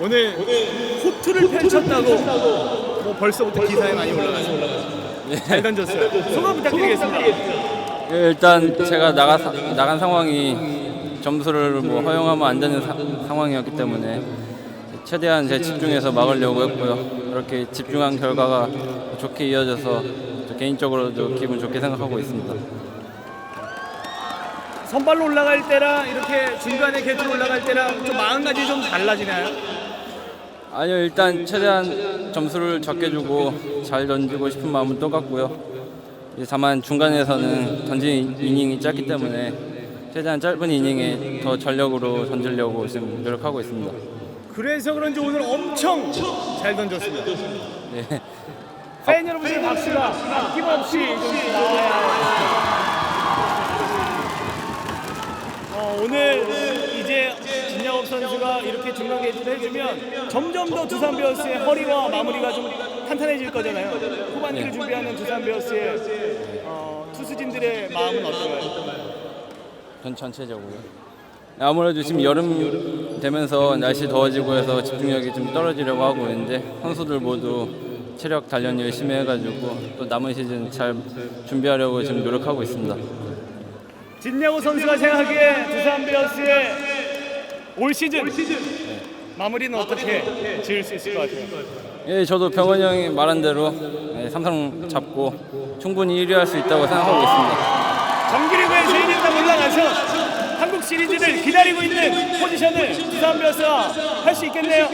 오늘 호투를 펼쳤다고 뭐 벌써부터 기사에 많이 올라가죠. 잘 던졌어요. 소감 부탁드리겠습니다. 예, 일단 제가 나가, 나간 상황이 점수를 뭐 허용하면 안 되는 사- 상황이었기 때문에 최대한 제 집중해서 막으려고 했고요. 그렇게 집중한 결과가 좋게 이어져서 저 개인적으로도 기분 좋게 생각하고 있습니다. 선발로 올라갈 때랑 이렇게 중간에 개투로 올라갈 때랑 좀 마음가짐이 좀 달라지나요? 아니요, 일단 최대한 점수를 적게 주고 잘 던지고 싶은 마음은 똑같고요. 이제 다만 중간에서는 던진 이닝이 짧기 때문에 최대한 짧은 이닝에 더 전력으로 던지려고 지금 노력하고 있습니다. 그래서 그런지 오늘 엄청 잘 던졌습니다. 네. 팬 여러분들 박수가 아낌없이 좀 나와야 어, 오늘 이제 진야업 선수가 이렇게 중간 개투를 해주면 점점 더 두산 베어스의 허리와 마무리가 좀 탄탄해질 거잖아요. 후반기를 네. 준비하는 두산 베어스의 어, 투수진들의 마음은 어떤가요? 전 전체적으로. 아무래도 지금 여름 되면서 날씨 더워지고 해서 집중력이 좀 떨어지려고 하고 있는데 선수들 모두 체력 단련 열심히 해가지고 또 남은 시즌 잘 준비하려고 지금 노력하고 있습니다. 진야호 선수가 생각하기에 두산 베어스의 올 시즌 마무리는 어떻게 지을 수 있을 것 같아요? 예, 저도 병원 형이 말한 대로 예, 삼성 잡고 충분히 1위 할 수 있다고 생각하고 있습니다. 정규리그에 제1인당 올라가서 한국 시리즈를 기다리고 있는 포지션을 두산 베어스가 할수 있겠네요.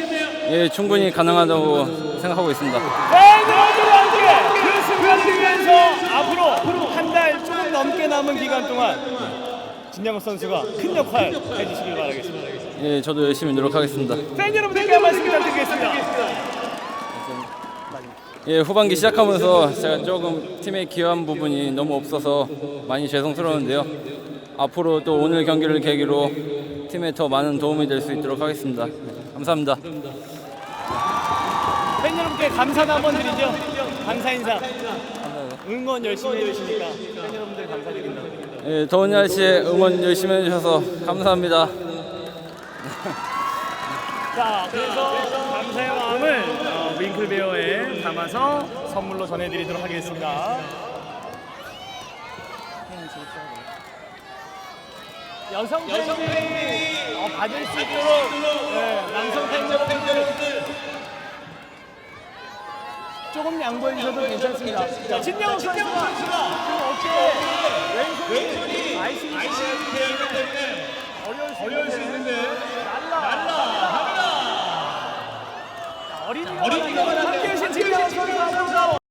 예, 충분히 가능하다고 생각하고 있습니다. 그 위해서 앞으로 한 달 조금 넘게 남은 기간 동안 진양호 선수가 큰 역할 해주시길 바라겠습니다. 예, 저도 열심히 노력하겠습니다. 팬 여러분들께 한 말씀 부탁드리겠습니다. 예, 후반기 시작하면서 제가 조금 팀에 기여한 부분이 너무 없어서 많이 죄송스러운데요. 앞으로 또 오늘 경기를 계기로 팀에 더 많은 도움이 될 수 있도록 하겠습니다. 네, 감사합니다. 팬 여러분께 감사도 한번 드리죠. 감사 인사. 응원 열심히 해주시니까 팬 여러분들 감사드립니다. 예, 더운 날씨에 응원 열심히 해주셔서 감사합니다. 자, 그래서 감사의 마음을 어, 윙클베어에 담아서 선물로 전해드리도록 하겠습니다. 여성 팬들이 어, 받을 수 있도록 네, 남성 팬 여러분들 조금 양보해 주셔도 괜찮습니다. 자, 진영 선수가 지금 어깨 왼손이 아이싱이 때문에 어려울 수 있는데. 날라. 날라. 어린이가 함께 하신 진영 선수가